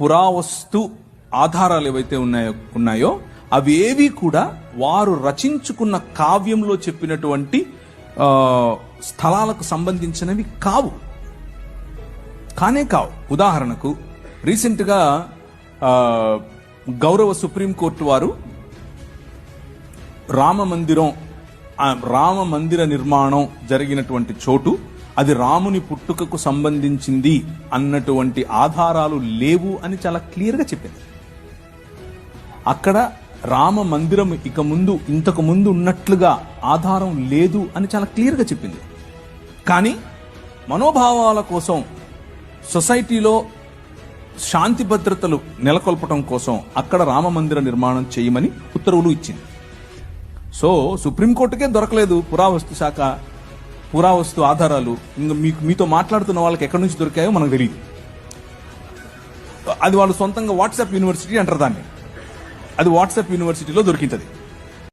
పురావస్తు ఆధారాలు ఏవైతే ఉన్నాయో ఉన్నాయో అవి ఏవి కూడా వారు రచించుకున్న కావ్యంలో చెప్పినటువంటి స్థలాలకు సంబంధించినవి కావు. కానే కావు. ఉదాహరణకు రీసెంట్గా గౌరవ సుప్రీంకోర్టు వారు రామ మందిరం రామ మందిర నిర్మాణం జరిగినటువంటి చోటు అది రాముని పుట్టుకకు సంబంధించింది అన్నటువంటి ఆధారాలు లేవు అని చాలా క్లియర్గా చెప్పింది అక్కడ రామ మందిరం ఇక ముందు ఇంతకు ముందు ఉన్నట్లుగా ఆధారం లేదు అని చాలా క్లియర్గా చెప్పింది. కానీ మనోభావాల కోసం సొసైటీలో శాంతి భద్రతలు నెలకొల్పటం కోసం అక్కడ రామ మందిర నిర్మాణం చేయమని ఉత్తర్వులు ఇచ్చింది. సో సుప్రీంకోర్టుకే దొరకలేదు పురావస్తు శాఖ. పురావస్తు ఆధారాలు ఇంకా మీకు మీతో మాట్లాడుతున్న వాళ్ళకి ఎక్కడి నుంచి దొరికాయో మనకు తెలియదు అది వాళ్ళు సొంతంగా వాట్సాప్ యూనివర్సిటీ అంటారు దాన్ని. అది వాట్సాప్ యూనివర్సిటీలో దొరికింది